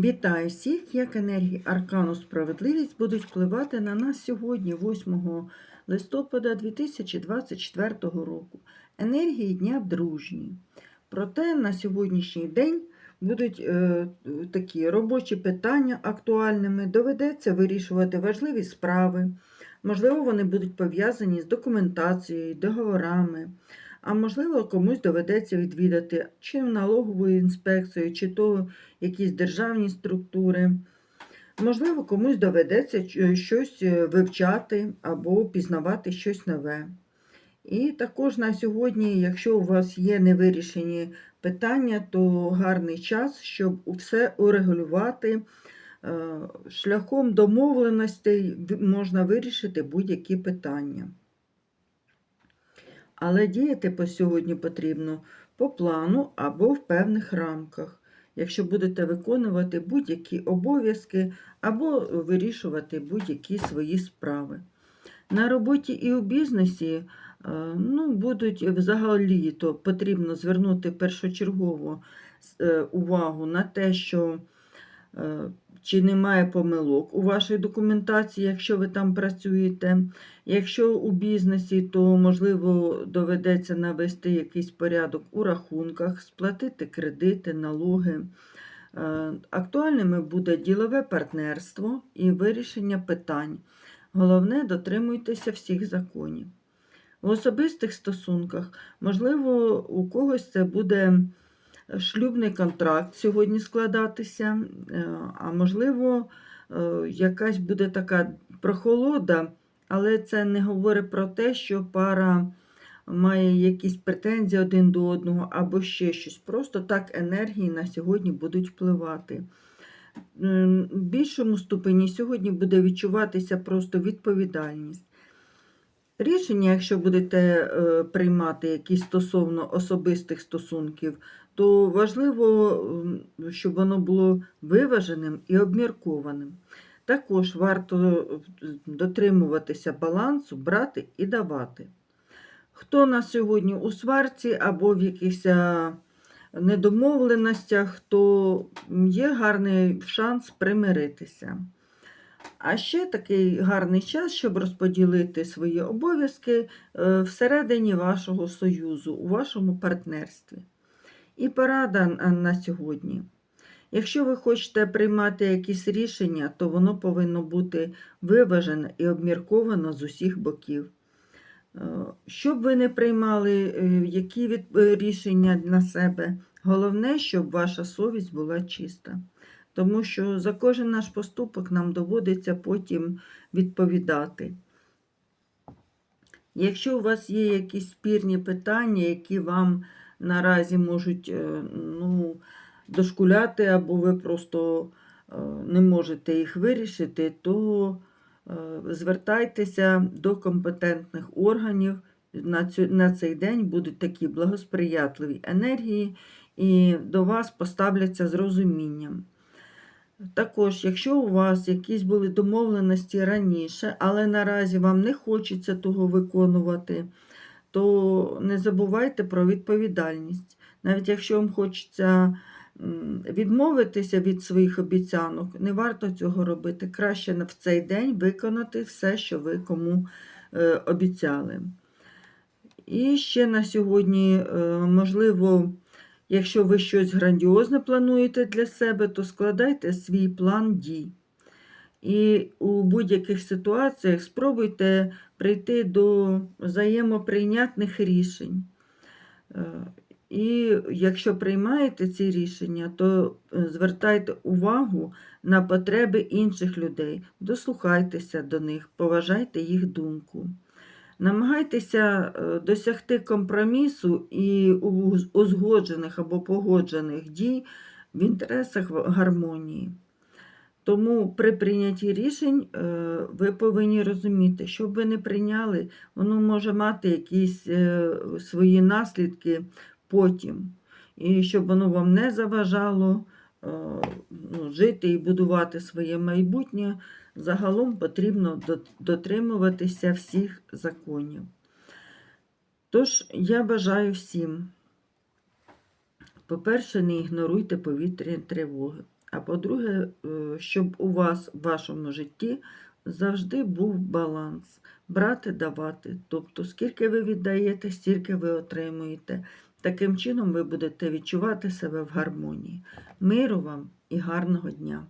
Вітаю всіх, як енергії Аркану Справедливість будуть впливати на нас сьогодні, 8 листопада 2024 року. Енергії Дня дружні. Проте на сьогоднішній день будуть е, такі робочі питання актуальними, доведеться вирішувати важливі справи. Можливо, вони будуть пов'язані з документацією, договорами. А можливо, комусь доведеться відвідати чи налогову інспекцію, чи то якісь державні структури. Можливо, комусь доведеться щось е, вивчати або пізнавати щось нове. І також на сьогодні, якщо у вас є невирішені питання, то гарний час, щоб все урегулювати. Е, Шляхом домовленостей можна вирішити будь-які питання. Але діяти по сьогодні потрібно по плану або в певних рамках, якщо будете виконувати будь-які обов'язки або вирішувати будь-які свої справи. На роботі і у бізнесі е, ну, будуть взагалі то потрібно звернути першочергово е, увагу на те, що е, чи немає помилок у вашій документації, якщо ви там працюєте. Якщо у бізнесі, то можливо доведеться навести якийсь порядок у рахунках, сплатити кредити, налоги. Е, Актуальними буде ділове партнерство і вирішення питань. Головне, дотримуйтеся всіх законів. В особистих стосунках, можливо, у когось це буде шлюбний контракт сьогодні складатися, е, а можливо, е, якась буде така прохолода, але це не говорить про те, що пара має якісь претензії один до одного або ще щось. Просто так енергії на сьогодні будуть впливати. В більшому ступені сьогодні буде відчуватися просто відповідальність. Рішення, якщо будете е, приймати якісь стосовно особистих стосунків, то важливо, щоб воно було виваженим і обміркованим. Також варто е, дотримуватися балансу, брати і давати. Хто на сьогодні у сварці або в якихось недомовленостях, то є гарний шанс примиритися. А ще такий гарний час, щоб розподілити свої обов'язки е, всередині вашого союзу, у вашому партнерстві. І порада на- сьогодні. Якщо ви хочете приймати якісь рішення, то воно повинно бути виважене і обмірковано з усіх боків. Е, Щоб ви не приймали е, які рішення на себе, головне, щоб ваша совість була чиста. Тому що за кожен наш поступок нам доводиться потім відповідати. Якщо у вас є якісь спірні питання, які вам наразі можуть е, ну, дошкуляти, або ви просто е, не можете їх вирішити, то е, звертайтеся до компетентних органів. На, цю, на цей день будуть такі благосприятливі енергії, і до вас поставляться з розумінням. Також, якщо у вас якісь були домовленості раніше, але наразі вам не хочеться того виконувати, то не забувайте про відповідальність. Навіть якщо вам хочеться відмовитися від своїх обіцянок, не варто цього робити. Краще в цей день виконати все, що ви кому е, обіцяли. І ще на сьогодні, е, можливо, якщо ви щось грандіозне плануєте для себе, то складайте свій план дій. І у будь-яких ситуаціях спробуйте прийти до взаємоприйнятних рішень. Е, І якщо приймаєте ці рішення, то е, звертайте увагу на потреби інших людей, дослухайтеся до них, поважайте їх думку. Намагайтеся е, досягти компромісу і узгоджених або погоджених дій в інтересах гармонії. Тому при прийнятті рішень е, ви повинні розуміти, що б ви не прийняли, воно може мати якісь е, свої наслідки потім. І щоб воно вам не заважало ну, жити і будувати своє майбутнє, загалом потрібно дотримуватися всіх законів. Тож, я бажаю всім, по-перше, не ігноруйте повітряні тривоги. А по-друге, е, щоб у вас в вашому житті завжди був баланс. Брати, давати. Тобто, скільки ви віддаєте, стільки ви отримуєте. Таким чином ви будете відчувати себе в гармонії. Миру вам і гарного дня!